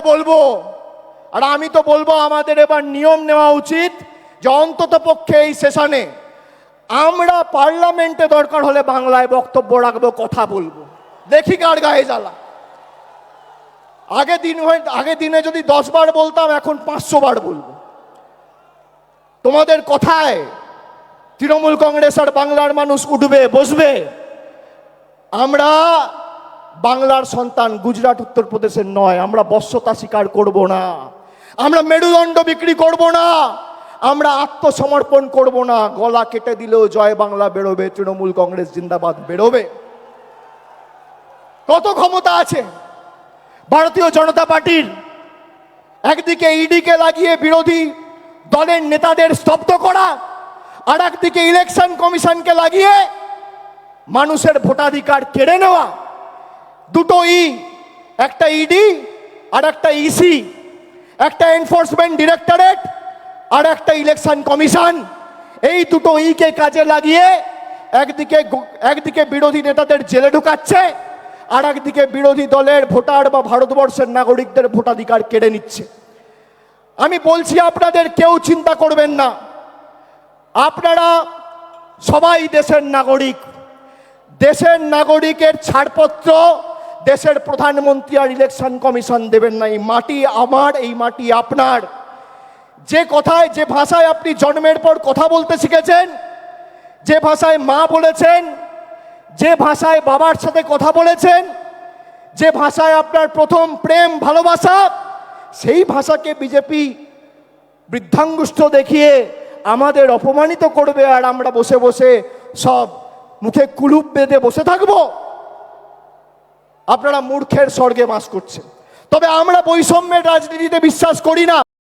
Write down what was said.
বলব। আর আমি তো বলব আমাদের এবার নিয়ম নেওয়া উচিত যে অন্তত পক্ষে এই সেশনে আমরা পার্লামেন্টে দরকার হলে বাংলায় বক্তব্য রাখব, কথা বলব। দেখি কার গায়ে জ্বালা। আগে দিন হয়, আগে দিনে যদি দশ বার বলতাম, এখন পাঁচশো বার বলব। তোমাদের কথায় তৃণমূল কংগ্রেস আর বাংলার মানুষ উঠবে, বসবে। আমরা বাংলার সন্তান গুজরাট, উত্তরপ্রদেশের নয়। আমরা বশ্যতা স্বীকার করব না। আমরা মেরুদণ্ড বিক্রি করব না। আমরা আত্মসমর্পণ করব না। গলা কেটে দিলেও জয় বাংলা বেরোবে। তৃণমূল কংগ্রেস জিন্দাবাদ বেরোবে। কত ক্ষমতা আছে? ভারতীয় জনতা পার্টির একদিকে ইডিকে লাগিয়ে বিরোধী দলের নেতাদের স্তব্ধ করা আর একদিকে ইলেকশন কমিশনকে লাগিয়ে মানুষের ভোটাধিকার কেড়ে নেওয়া। দুটো ই, একটা ইডি আর একটা ইসি একটা এনফোর্সমেন্ট ডিরেক্টরেট আর একটা ইলেকশন কমিশন এই দুটো ইকে কাজে লাগিয়ে একদিকে একদিকে বিরোধী নেতাদের জেলে ঢুকাচ্ছে আর একদিকে বিরোধী দলের ভোটার বা ভারতবর্ষের নাগরিকদের ভোটাধিকার কেড়ে নিচ্ছে। আমি বলছি, আপনাদের কেউ চিন্তা করবেন না। আপনারা সবাই দেশের নাগরিক। দেশের নাগরিকের ছাড়পত্র দেশের প্রধানমন্ত্রী আর ইলেকশন কমিশন দেবেন না। এই মাটি আমার, এই মাটি আপনার। যে কথায়, যে ভাষায় আপনি জন্মের পর কথা বলতে শিখেছেন, যে ভাষায় মা বলেছেন, যে ভাষায় বাবার সাথে কথা বলেছেন, যে ভাষায় আপনার প্রথম প্রেম, ভালোবাসা, সেই ভাষাকে বিজেপি বৃদ্ধাঙ্গুষ্ঠ দেখিয়ে আমাদের অপমানিত করবে আর আমরা বসে বসে সব মুখে কুলুপ বেঁধে বসে থাকব। আপনারা মূর্খের স্বর্গে বাস করছেন। তবে আমরা বৈষম্যের রাজনীতিতে বিশ্বাস করি না।